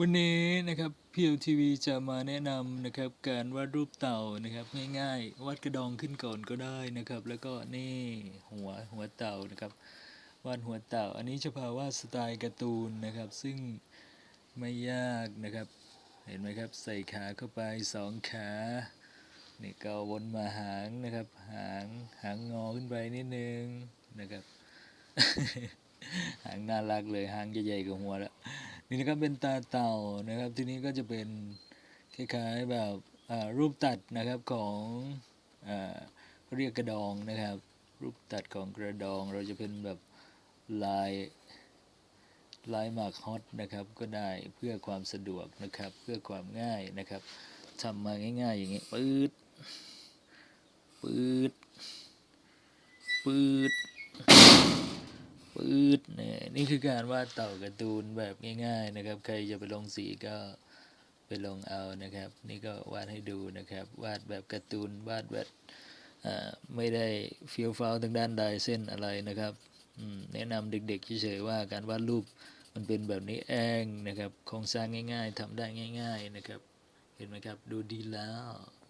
วันนี้นะครับพีเอทีวีจะมาแนะนำนะครับการวาดรูปเต่านะครับง่ายๆวาดกระดองขึ้นก่อนก็ได้นะครับ แล้วก็นี่หัวหัวเต่านะครับวาดหัวเต่า อันนี้จะพาวาดสไตล์การ์ตูนนะครับ ซึ่งไม่ยากนะครับ เห็นไหมครับใส่ขาเข้าไปสองขานี่ก็วนมาหางนะครับ หางหางงอขึ้นไปนิดนึงนะครับ หางน่ารักเลยหางใหญ่ๆกว่าหัวแล้ว นี่นะครับเป็นตาเต่านะครับ ทีนี้ก็จะเป็นคล้ายๆแบบรูปตัดนะครับของอเรียกกระดองนะครับ รูปตัดของกระดองเราจะเป็นแบบลายลายหมากฮอตนะครับก็ได้เพื่อความสะดวกนะครับเพื่อความง่ายนะครับทำมาง่ายๆ อย่างนี้ปื๊ดปื๊ดปื๊ด ปืดเนี่ยนี่คือการวาดเต่าการ์ตูนแบบง่ายๆนะครับ ใครจะไปลงสีก็ไปลงเอานะครับ นี่ก็วาดให้ดูนะครับ วาดแบบการ์ตูนวาดแบบไม่ได้เฟี้ยวฟ้าวทางด้านใดเส้นอะไรนะครับแนะนำเด็กๆเฉยๆว่าการวาดรูปมันเป็นแบบนี้เองนะครับโครงสร้างง่าย ๆทำได้ง่าย ๆนะครับ เห็นไหมครับ ดูดีแล้ว